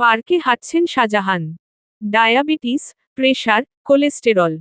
পার্কে হাঁটছেন Shahjahan. Diabetes, pressure, cholesterol.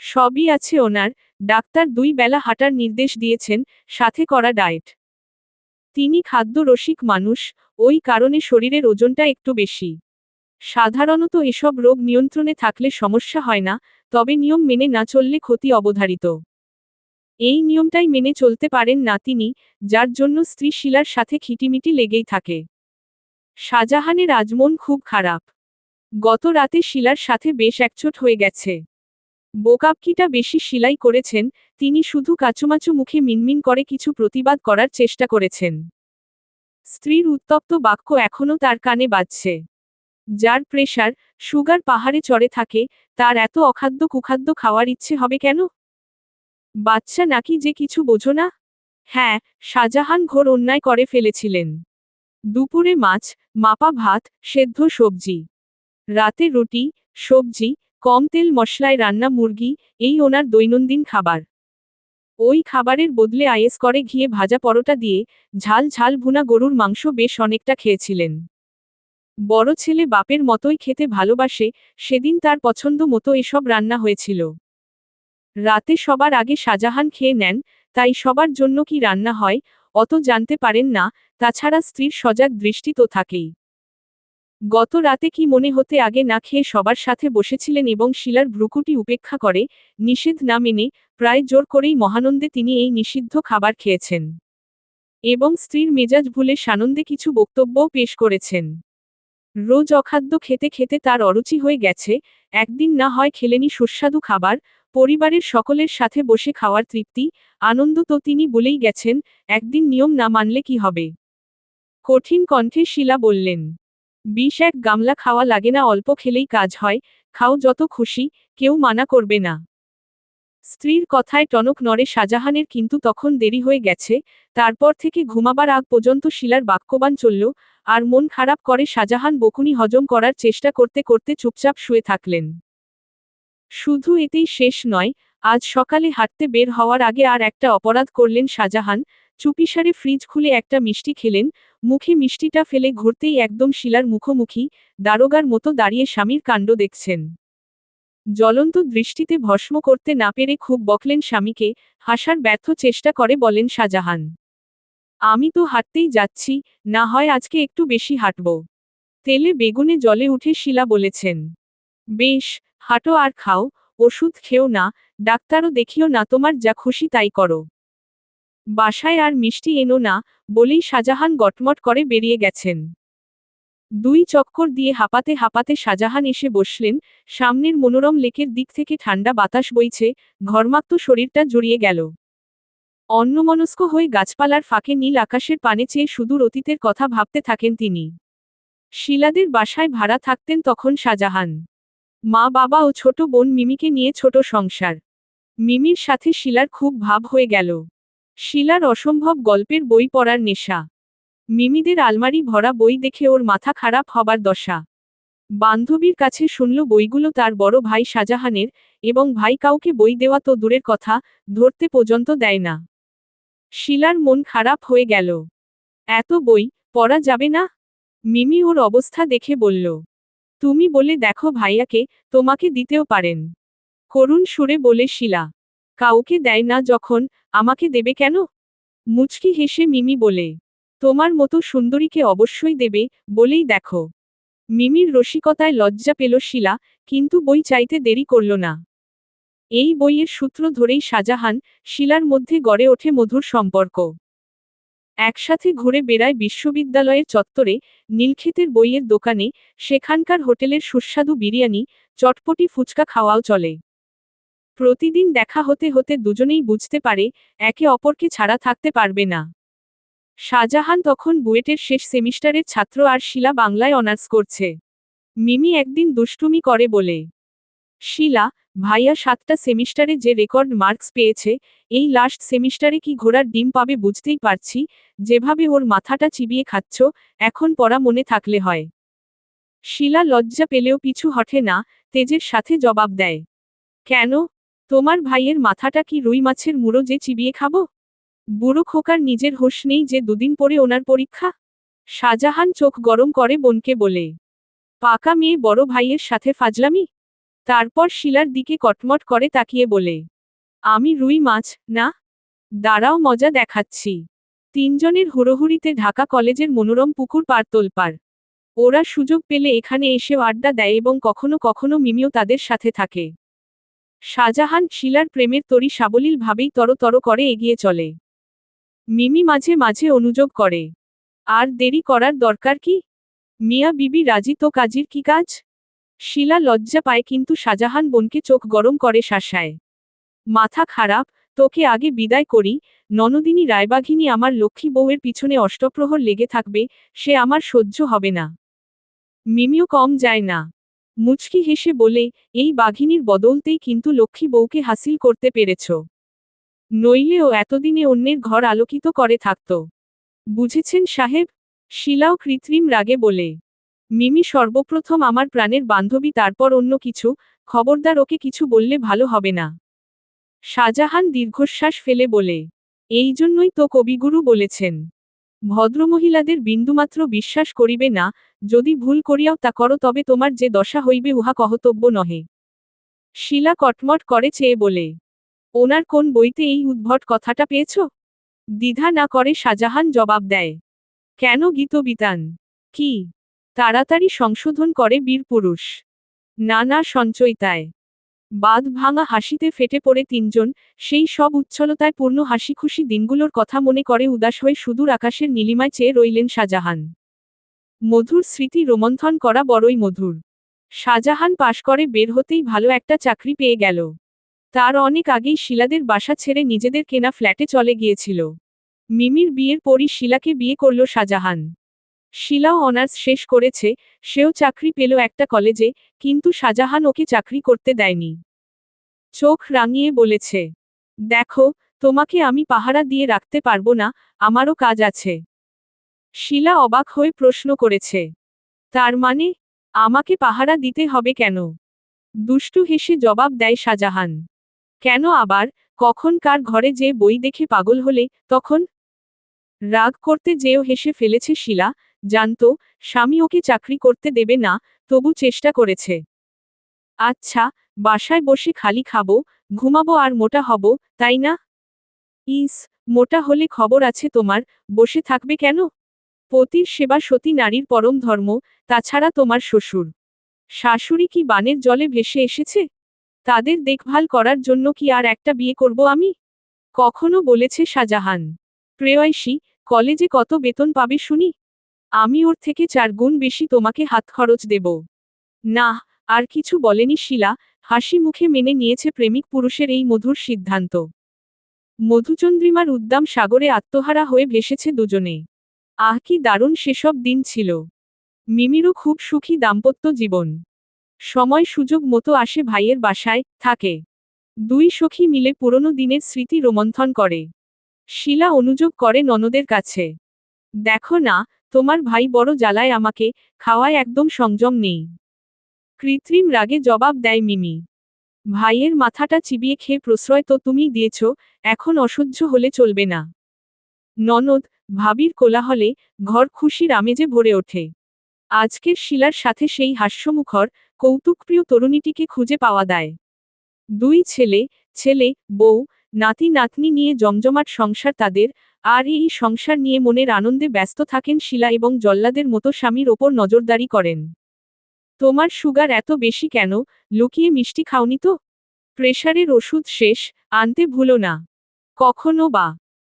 সবই আছে ওনার, ডাক্তার দুই বেলা হাঁটার নির্দেশ দিয়েছেন, সাথে করা ডায়েট। তিনি খাদ্য রসিক মানুষ, ওই কারণে শরীরের ওজনটা একটু বেশি। সাধারণত এসব রোগ নিয়ন্ত্রণে থাকলে সমস্যা হয় না, তবে নিয়ম মেনে না চললে ক্ষতি অবধারিত। এই নিয়মটাই মেনে চলতে পারেন না তিনি যার জন্য স্ত্রী শিলার সাথে খিটিমিটি লেগেই থাকে। শাহজাহানের আজমন খুব খারাপ। গত রাতে শিলার সাথে বেশ একচোট হয়ে গেছে। বোকাপকিটা বেশি সিলাই করেছেন, তিনি শুধু কাচুমাচু মুখে মিনমিন করে কিছু প্রতিবাদ করার চেষ্টা করেছেন। স্ত্রীর উত্তপ্ত বাক্য এখনও তার কানে বাজছে। যার প্রেশার, সুগার পাহাড়ে চড়ে থাকে, তার এত অখাদ্য কুখাদ্য খাওয়ার ইচ্ছে হবে কেন? বাচ্চা নাকি যে কিছু বোঝো না? হ্যাঁ শাহজাহান ঘোর অন্যায় করে ফেলেছিলেন। দুপুরে মাছ, মাপা ভাত, সেদ্ধ সবজি। রাতে রুটি, সবজি, কম তেল মশলায় রান্না মুরগি, এই ওনার দৈনন্দিন খাবার। ওই খাবারের বদলে আয়েস করে ঘিয়ে ভাজা পরোটা দিয়ে ঝাল ঝাল ভুনা গরুর মাংস বেশ অনেকটা খেয়েছিলেন। বড় ছেলে বাপের মতোই খেতে ভালোবাসে, সেদিন তার পছন্দ মতো এসব রান্না হয়েছিল। রাতে সবার আগে শাহজাহান খেয়ে নেন, তাই সবার জন্য কি রান্না হয় অত জানতে পারেন না, তাছাড়া স্ত্রীর সজাগ দৃষ্টি তো থাকেই। গত রাতে কি মনে হতে আগে না খেয়ে সবার সাথে বসেছিলেন এবং শিলার ভ্রুকুটি উপেক্ষা করে, নিষেধ না মেনে, প্রায় জোর করেই মহানন্দে তিনি এই নিষিদ্ধ খাবার খেয়েছেন। এবং স্ত্রীর মেজাজ ভুলে সানন্দে কিছু বক্তব্যও পেশ করেছেন। রোজ অখাদ্য খেতে খেতে তার অরুচি হয়ে গেছে, একদিন না হয় খেলেনি সুস্বাদু খাবার পরিবারের সকলের সাথে বসে খাওয়ার তৃপ্তি, আনন্দ তো তিনি বলেই গেছেন, একদিন নিয়ম না মানলে কি হবে? কঠিন কণ্ঠে শিলা বললেন, বিষ এক গামলা খাওয়া লাগে না, অল্প খেলেই কাজ হয়, খাও যত খুশি, কেউ মানা করবে না। স্ত্রীর কথায় টনক নড়ে শাহজাহানের কিন্তু তখন দেরি হয়ে গেছে, তারপর থেকে ঘুমাবার আগ পর্যন্ত শিলার বাক্যবান চলল, আর মন খারাপ করে শাহজাহান বকুনি হজম করার চেষ্টা করতে করতে চুপচাপ শুয়ে থাকলেন। শুধু এতেই শেষ নয়, আজ সকালে হাঁটতে বের হওয়ার আগে আর একটা অপরাধ করলেন শাহজাহান। চুপিসারে ফ্রিজ খুলে একটা মিষ্টি খেলেন, মুখে মিষ্টিটা ফেলে ঘুরতেই একদম শিলার মুখোমুখি, দারোগার মতো দাঁড়িয়ে স্বামীর কাণ্ড দেখছেন। জ্বলন্ত দৃষ্টিতে ভস্ম করতে না পেরে খুব বকলেন স্বামীকে, হাসার ব্যর্থ চেষ্টা করে বলেন শাহজাহান। আমি তো হাঁটতেই যাচ্ছি, না হয় আজকে একটু বেশি হাঁটব। তেলে বেগুনে জলে উঠে শিলা বলেছেন। বেশ হাঁটো আর খাও, ওষুধ খেও না, ডাক্তারও দেখিও না তোমার যা খুশি তাই করো। বাসায় আর মিষ্টি এনো না, বলেই শাহজাহান গটমট করে বেরিয়ে গেছেন। দুই চক্কর দিয়ে হাঁপাতে হাঁপাতে শাহজাহান এসে বসলেন, সামনের মনোরম লেকের দিক থেকে ঠান্ডা বাতাস বইছে, ঘর্মাক্ত শরীরটা জড়িয়ে গেল। অন্যমনস্ক হয়ে গাছপালার ফাঁকে নীল আকাশের পানে চেয়ে সুদূর অতীতের কথা ভাবতে থাকেন তিনি। শিলাদের বাসায় ভাড়া থাকতেন তখন শাহজাহান মা বাবা ও ছোট বোন মিমিকে নিয়ে ছোট সংসার। মিমির সাথে শিলার খুব ভাব হয়ে গেল। শিলার অসম্ভব গল্পের বই পড়ার নেশা। মিমিদের আলমারি ভরা বই দেখে ওর মাথা খারাপ হবার দশা। বান্ধবীর কাছে শুনল বইগুলো তার বড় ভাই শাহজাহানের এবং ভাই কাউকে বই দেওয়া তো দূরের কথা, ধরতে পর্যন্ত দেয় না। শিলার মন খারাপ হয়ে গেল। এত বই, পড়া যাবে না? মিমি ওর অবস্থা দেখে বলল। তুমি বলে দেখো ভাইয়াকে, তোমাকে দিতেও পারেন। করুণ সুরে বলে, শিলা, কাউকে দেয় না যখন আমাকে দেবে কেন? মুচকি হেসে মিমি বলে, তোমার মতো সুন্দরীকে অবশ্যই দেবে বলেই দেখো। মিমির রসিকতায় লজ্জা পেল শিলা, কিন্তু বই চাইতে দেরি করল না। এই বইয়ের সূত্র ধরেই শাহজাহান শিলার মধ্যে গড়ে ওঠে মধুর সম্পর্ক। একসাথে ঘুরে বেড়ায় বিশ্ববিদ্যালয়ের চত্বরে, নীলক্ষেতের বইয়ের দোকানে, সেখানকার হোটেলের সুস্বাদু বিরিয়ানি, চটপটি ফুচকা খাওয়াও চলে। প্রতিদিন দেখা হতে হতে দুজনেই বুঝতে পারে, একে অপরকে ছাড়া থাকতে পারবে না। শাহজাহান তখন বুয়েটের শেষ সেমিস্টারের ছাত্র আর শিলা বাংলায় অনার্স করছে। মিমি একদিন দুষ্টুমি করে বলে, শিলা ভাইয়া সাতটা সেমিস্টারে যে রেকর্ড মার্কস পেয়েছে, এই লাস্ট সেমিস্টারে কি ঘোড়ার ডিম পাবে বুঝতেই পারছি, যেভাবে ওর মাথাটা চিবিয়ে খাচ্ছ, এখন পড়া মনে থাকলে হয়। শিলা লজ্জা পেলেও পিছু হঠে না, তেজের সাথে জবাব দেয়। কেন? তোমার ভাইয়ের মাথাটা কি রুই মাছের মুড়ো যে চিবিয়ে খাব? বুড়ো খোকার নিজের হোশ নেই যে দুদিন পরে ওনার পরীক্ষা? শাহজাহান চোখ গরম করে বোনকে বলে, পাকা মেয়ে বড় ভাইয়ের সাথে ফাজলামি? তারপর শিলার দিকে কটমট করে তাকিয়ে বলে, আমি রুই মাছ, না? দাঁড়াও, মজা দেখাচ্ছি। তিনজনের হুড়োহুড়িতে ঢাকা কলেজের মনোরম পুকুর পার তোলপার ওরা সুযোগ পেলে এখানে এসেও আড্ডা দেয় এবং কখনো কখনো মিমিও তাদের সাথে থাকে। শাহজাহান শিলার প্রেমের তরি সাবলীলভাবেই তরতর করে এগিয়ে চলে। মিমি মাঝে মাঝে অনুযোগ করে, আর দেরি করার দরকার কি? মিয়া বিবি রাজি তো কাজীর কি কাজ? শিলা লজ্জা পায় কিন্তু শাহজাহান বোনকে চোখ গরম করে শাসায়। মাথা খারাপ, তোকে আগে বিদায় করি, ননদিনী রায়বাঘিনী আমার লক্ষ্মী বউয়ের পিছনে অষ্টপ্রহর লেগে থাকবে, সে আমার সহ্য হবে না। মিমিও কম যায় না। মুচকি হেসে বলে, এই বাঘিনীর বদলতেই কিন্তু লক্ষ্মী বউকে হাসিল করতে পেরেছ। নইলেও এতদিনে অন্যের ঘর আলোকিত করে থাকত। বুঝেছেন সাহেব? শিলাও কৃত্রিম রাগে বলে। মিমি সর্বপ্রথম আমার প্রাণের বান্ধবী, তারপর অন্য কিছু। খবরদার ওকে কিছু বললে ভালো হবে না। শাহজাহান দীর্ঘশ্বাস ফেলে বলে, এই জন্যই তো কবিগুরু বলেছেন, ভদ্রমহিলাদের বিন্দুমাত্র বিশ্বাস করিবে না, যদি ভুল করিয়াও তা করো তবে তোমার যে দশা হইবে উহা কহতব্য নহে শিলা কটমট করে চেয়ে বলে, ওনার কোন বইতে এই উদ্ভট কথাটা পেয়েছ? দ্বিধা না করে শাহজাহান জবাব দেয়, কেন গীতবিতান? কি তাড়াতাড়ি সংশোধন করে বীরপুরুষ নানা সঞ্চয়িতায়। বাদ ভাঙা হাসিতে ফেটে পড়ে তিনজন, সেই সব উচ্ছলতায় পূর্ণ হাসি খুশি দিনগুলোর কথা মনে করে উদাস হয়ে সুদূর আকাশের নীলিমায় চেয়ে রইলেন শাহজাহান। মধুর স্মৃতি রোমন্থন করা বড়ই মধুর। শাহজাহান পাশ করে বের হতেই ভালো একটা চাকরি পেয়ে গেল। তার অনেক আগেই শিলাদের বাসা ছেড়ে নিজেদের কেনা ফ্ল্যাটে চলে গিয়েছিল। মিমির বিয়ের পরই শিলাকে বিয়ে করল শাহজাহান। শিলাও অনার্স শেষ করেছে, সেও চাকরি পেল একটা কলেজে, কিন্তু শাহজাহান ওকে চাকরি করতে দেয়নি। চোখ রাঙিয়ে বলেছে, দেখো, তোমাকে আমি পাহারা দিয়ে রাখতে পারব না, আমারও কাজ আছে। শিলা অবাক হয়ে প্রশ্ন করেছে, তার মানে আমাকে পাহারা দিতে হবে কেন? দুষ্টু হেসে জবাব দেয় শাহজাহান, কেন আবার, কখন কার ঘরে যে বই দেখে পাগল হলে, তখন? রাগ করতে যেও হেসে ফেলেছে শিলা জানত, স্বামী ওকে চাকরি করতে দেবে না, তবু চেষ্টা করেছে। আচ্ছা বাসায় বসে খালি খাব, ঘুমাবো আর মোটা হব, তাই না? ইস, মোটা হলে খবর আছে তোমার, বসে থাকবে কেন? পতির সেবা সতী নারীর পরম ধর্ম, তাছাড়া তোমার শ্বশুর। শাশুড়ি কি বানের জলে ভেসে এসেছে? তাদের দেখভাল করার জন্য কি আর একটা বিয়ে করব আমি? কখনো, বলেছে শাহজাহান। প্রেয়সী, কলেজে কত বেতন পাবে শুনি? আমি ওর থেকে চার গুণ বেশি তোমাকে হাত খরচ দেব। না, আর কিছু বলেনি শিলা, হাসি মুখে মেনে নিয়েছে প্রেমিক পুরুষের এই মধুর সিদ্ধান্ত। মধুচন্দ্রিমার উদ্দাম সাগরে আত্মহারা হয়ে ভেসেছে দুজনে। আহ, কি দারুণ সেসব দিন ছিল। মিমিরও খুব সুখী দাম্পত্য জীবন। সময় সুযোগ মতো আসে ভাইয়ের বাসায়, থাকে। দুই সখী মিলে পুরনো দিনের স্মৃতি রোমন্থন করে। শিলা অনুযোগ করে ননদের কাছে। দেখো না তোমার ভাই বড় জ্বালায় আমাকে, খাওয়ায় একদম সংযম নেই। কৃত্রিম রাগে জবাব দেয় মিমি। ভাইয়ের মাথাটা চিবিয়ে খেয়ে প্রশ্রয় তো তুমি দিয়েছ, এখন অসহ্য হলে চলবে না। ননদ, ভাবির কোলাহলে, ঘর খুশির আমেজে ভরে ওঠে। আজকের শিলার সাথে সেই হাস্যমুখর, কৌতুকপ্রিয় তরুণীটিকে খুঁজে পাওয়া দেয়। দুই ছেলে ছেলে, বউ নাতি নাতনি নিয়ে জমজমাট সংসার তাদের, আর এই সংসার নিয়ে মনের আনন্দে ব্যস্ত থাকেন শিলা এবং জল্লাদের মতো স্বামীর ওপর নজরদারি করেন। তোমার সুগার এত বেশি কেন? লুকিয়ে মিষ্টি খাওনি তো? প্রেশারের ওষুধ শেষ, আনতে ভুলো না। কখনো বা?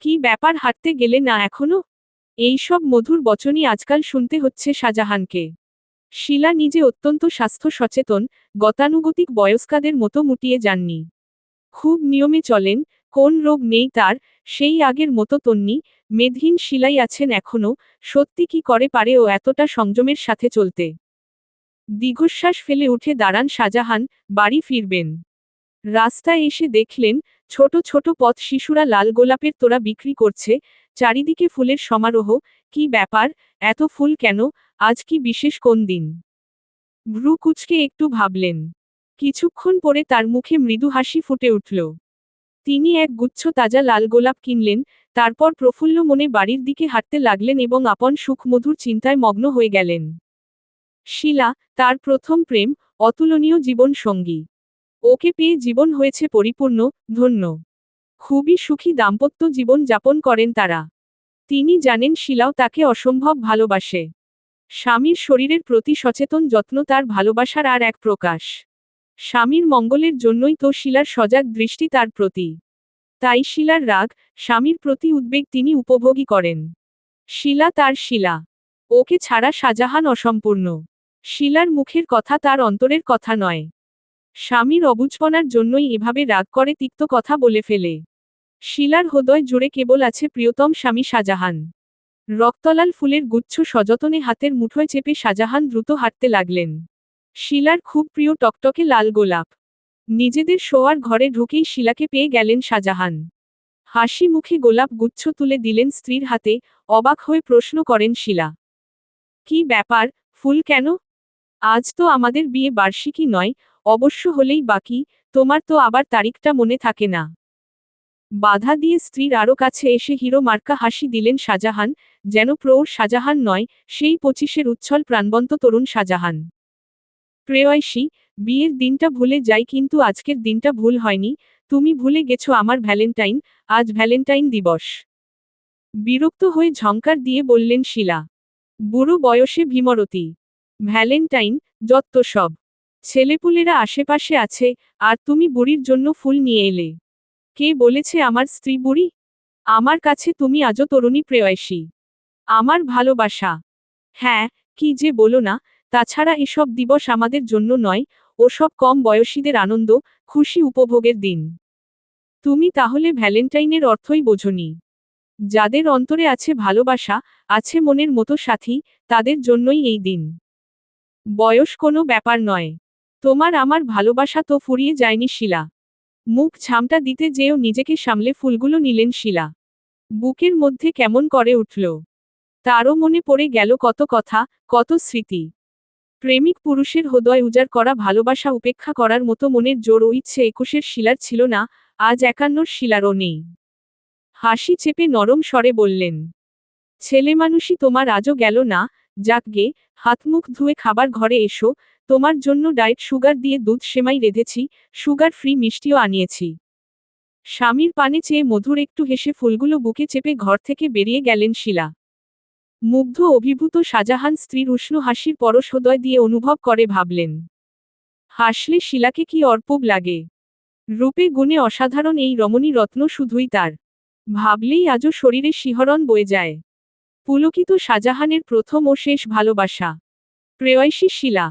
কি ব্যাপার হাঁটতে গেলে না এখনও? এইসব মধুর বচনই আজকাল শুনতে হচ্ছে শাহজাহানকে। শিলা নিজে অত্যন্ত স্বাস্থ্য সচেতন, গতানুগতিক বয়স্কাদের মতো মুটিয়ে যাননি। খুব নিয়মে চলেন, কোন রোগ নেই তার, সেই আগের মতো তন্নি, মেধহীন শিলাই আছেন এখনও, সত্যি কি করে পারে ও এতটা সংযমের সাথে চলতে? দীর্ঘশ্বাস ফেলে উঠে দাঁড়ান শাহজাহান বাড়ি ফিরবেন। রাস্তায় এসে দেখলেন, ছোট ছোট পথ শিশুরা লাল গোলাপের তোরা বিক্রি করছে, চারিদিকে ফুলের সমারোহ, কি ব্যাপার, এত ফুল কেন, আজ কি বিশেষ কোন দিন? ভ্রু কুচকে একটু ভাবলেন। কিছুক্ষণ পরে তার মুখে মৃদু হাসি ফুটে উঠল। তিনি এক গুচ্ছ তাজা লাল গোলাপ কিনলেন, তারপর প্রফুল্ল মনে বাড়ির দিকে হাঁটতে লাগলেন এবং আপন সুখমধুর চিন্তায় মগ্ন হয়ে গেলেন। শিলা, তার প্রথম প্রেম, অতুলনীয় জীবন সঙ্গী। ওকে পেয়ে জীবন হয়েছে পরিপূর্ণ, ধন্য। খুবই সুখী দাম্পত্য জীবন যাপন করেন তারা। তিনি জানেন শিলাও তাকে অসম্ভব ভালোবাসে। স্বামীর শরীরের প্রতি সচেতন যত্ন তার ভালোবাসার আর এক প্রকাশ। স্বামীর মঙ্গলের জন্যই তো শিলার সজাগ দৃষ্টি তার প্রতি। তাই শিলার রাগ, স্বামীর প্রতি উদ্বেগ তিনি উপভোগী করেন। শিলা তার শিলা। ওকে ছাড়া শাহজাহান অসম্পূর্ণ। শিলার মুখের কথা তার অন্তরের কথা নয়। স্বামীর অবুজপনার জন্যই এভাবে রাগ করে তিক্ত কথা বলে ফেলে। শিলার হৃদয় জুড়ে কেবল আছে প্রিয়তম স্বামী শাহজাহান। রক্তলাল ফুলের গুচ্ছ সযতনে হাতের মুঠোয় চেপে শাহজাহান দ্রুত হাঁটতে লাগলেন। শিলার খুব প্রিয় টকটকে লাল গোলাপ। নিজেদের শোয়ার ঘরে ঢুকেই শিলাকে পেয়ে গেলেন শাহজাহান। হাসি মুখে গোলাপ গুচ্ছ তুলে দিলেন স্ত্রীর হাতে, অবাক হয়ে প্রশ্ন করেন শিলা। কি ব্যাপার, ফুল কেন? আজ তো আমাদের বিয়ে বার্ষিকী নয়, অবশ্য হলেই বাকি, তোমার তো আবার তারিখটা মনে থাকে না। বাধা দিয়ে স্ত্রীর আরও কাছে এসে হিরো মার্কা হাসি দিলেন শাহজাহান, যেন প্রৌঢ় শাহজাহান নয়, সেই পঁচিশের উচ্ছল প্রাণবন্ত তরুণ শাহজাহান। প্রেয়সী, বিয়ের দিনটা ভুলে যাই কিন্তু আজকের দিনটা ভুল হয়নি, তুমি ভুলে গেছো আমার ভ্যালেন্টাইন, আজ ভ্যালেন্টাইন দিবস। বিরক্ত হয়ে ঝঙ্কার দিয়ে বললেন শিলা। বুড়ো বয়সে ভীমরতী। ভ্যালেন্টাইন, যত্ত সব। ছেলেপুলেরা আশেপাশে আছে, আর তুমি বুড়ির জন্য ফুল নিয়ে এলে। কে বলেছে আমার স্ত্রী বুড়ি? আমার কাছে তুমি আজও তরুণী প্রেয়সী। আমার ভালোবাসা। হ্যাঁ কি যে বলো না তাছাড়া এসব দিবস আমাদের জন্য নয় ওসব কম বয়সীদের আনন্দ, খুশি উপভোগের দিন। তুমি তাহলে ভ্যালেন্টাইনের অর্থই বোঝনি। যাদের অন্তরে আছে ভালোবাসা, আছে মনের মতো সাথী, তাদের জন্যই এই দিন। বয়স কোনো ব্যাপার নয়। তোমার আমার ভালোবাসা তো ফুরিয়ে যায়নি শিলা। মুখ ছামটা দিতে যেও নিজেকে সামলে ফুলগুলো নিলেন শিলা। বুকের মধ্যে কেমন করে উঠল। তারও মনে পড়ে গেল কত কথা, কত স্মৃতি। প্রেমিক পুরুষের হৃদয় উজাড় করা, ভালোবাসা উপেক্ষা করার মতো মনের জোর ও ইচ্ছে একুশের শিলার ছিল না, আজ একান্নর শিলারও নেই। হাসি চেপে নরম স্বরে বললেন, ছেলে মানুষই তোমার আজও গেল না যাকগে হাতমুখ ধুয়ে খাবার ঘরে এসো, তোমার জন্য ডায়েট সুগার দিয়ে দুধ সেমাই রেঁধেছি, সুগার ফ্রি মিষ্টিও আনিয়েছি। স্বামীর পানে চেয়ে মধুর একটু হেসে ফুলগুলো বুকে চেপে ঘর থেকে বেরিয়ে গেলেন শিলা। মুগ্ধ অভিভূত শাজাহান স্ত্রীর উষ্ণ হাসির পরশ হৃদয় দিয়ে অনুভব করে ভাবলেন, হাসলে শিলাকে কি অর্পব লাগে? রূপে গুণে অসাধারণ এই রমণী রত্ন শুধুই তার। ভাবলেই আজও শরীরে শিহরণ বয়ে যায়। পুলকিত শাহজাহানের প্রথম ও শেষ ভালোবাসা। প্রেয়সী শিলা।